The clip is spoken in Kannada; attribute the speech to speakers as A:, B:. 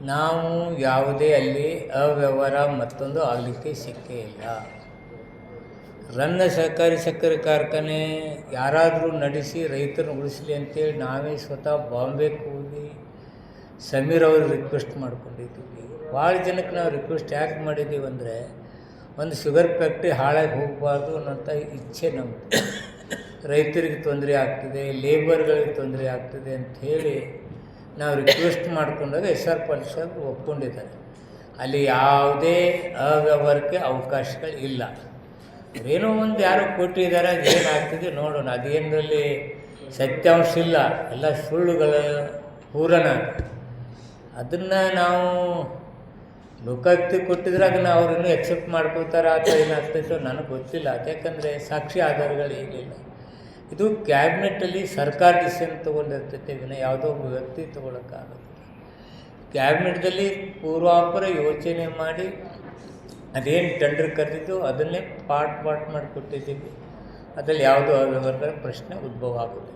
A: ನಾವು ಯಾವುದೇ ಅಲ್ಲಿ ಅವ್ಯವಹಾರ ಮತ್ತೊಂದು ಆಗಲಿಕ್ಕೆ ಸಿಕ್ಕೇ ಇಲ್ಲ. ರನ್ನ ಸಹಕಾರಿ ಸಕ್ಕರೆ ಕಾರ್ಖಾನೆ ಯಾರಾದರೂ ನಡೆಸಿ ರೈತರನ್ನು ಉಳಿಸಲಿ ಅಂತೇಳಿ ನಾವೇ ಸ್ವತಃ ಬಾಂಬೆಗೆ ಹೋಗಿ ಸಮೀರ್ ಅವರು ರಿಕ್ವೆಸ್ಟ್ ಮಾಡ್ಕೊಂಡಿದ್ದೀವಿ. ಭಾಳ ಜನಕ್ಕೆ ನಾವು ರಿಕ್ವೆಸ್ಟ್ ಯಾಕೆ ಮಾಡಿದ್ದೀವಿ ಅಂದರೆ ಒಂದು ಶುಗರ್ ಫ್ಯಾಕ್ಟ್ರಿ ಹಾಳಾಗಿ ಹೋಗಬಾರ್ದು ಅನ್ನೋಂಥ ಇಚ್ಛೆ ನಮ್ಮದು ರೈತರಿಗೆ ತೊಂದರೆ ಆಗ್ತಿದೆ ಲೇಬರ್ಗಳಿಗೆ ತೊಂದರೆ ಆಗ್ತಿದೆ ಅಂಥೇಳಿ ನಾವು ರಿಕ್ವೆಸ್ಟ್ ಮಾಡ್ಕೊಂಡಾಗ ಎಸ್ ಆರ್ ಪಾಟೀಲ್ ಒಪ್ಕೊಂಡಿದ್ದಾರೆ. ಅಲ್ಲಿ ಯಾವುದೇ ಅವ್ಯವಹಾರಕ್ಕೆ ಅವಕಾಶಗಳು ಇಲ್ಲ. ಏನೋ ಒಂದು ಯಾರು ಕೊಟ್ಟಿದ್ದಾರೆ ಏನಾಗ್ತಿದೆ ನೋಡೋಣ. ಅದೇನರಲ್ಲಿ ಸತ್ಯಾಂಶ ಇಲ್ಲ. ಎಲ್ಲ ಸುಳ್ಳುಗಳ ಪೂರಣ ಅದನ್ನು ನಾವು ಲೋಕಾಯುಕ್ತಿ ಕೊಟ್ಟಿದ್ರೆ ಅದನ್ನು ಅವ್ರನ್ನೂ ಎಕ್ಸೆಪ್ಟ್ ಮಾಡ್ಕೋತಾರ ಅಥವಾ ಏನಾಗ್ತೈತೋ ನನಗೆ ಗೊತ್ತಿಲ್ಲ. ಯಾಕಂದರೆ ಸಾಕ್ಷಿ ಆಧಾರಗಳು ಏನಿಲ್ಲ. ಇದು ಕ್ಯಾಬಿನೆಟ್ಟಲ್ಲಿ ಸರ್ಕಾರ ಡಿಸಿಷನ್ ತೊಗೊಂಡಿರ್ತೈತೆ ವಿನ ಯಾವುದೋ ಒಬ್ಬ ವ್ಯಕ್ತಿ ತೊಗೊಳಕ್ಕಾಗುತ್ತೆ ಕ್ಯಾಬಿನೆಟ್ದಲ್ಲಿ ಪೂರ್ವಾಪರ ಯೋಚನೆ ಮಾಡಿ, ಅದೇನು ಟೆಂಡರ್ ಕರೆದಿದ್ದು ಅದನ್ನೇ ಪಾರ್ಟ್ ಪಾರ್ಟ್ ಮಾಡಿ ಕೊಟ್ಟಿದ್ದೀವಿ ಅದರಲ್ಲಿ ಯಾವುದೋ ಅವ್ಯವಹಾರದ ಪ್ರಶ್ನೆ ಉದ್ಭವ
B: ಆಗುತ್ತೆ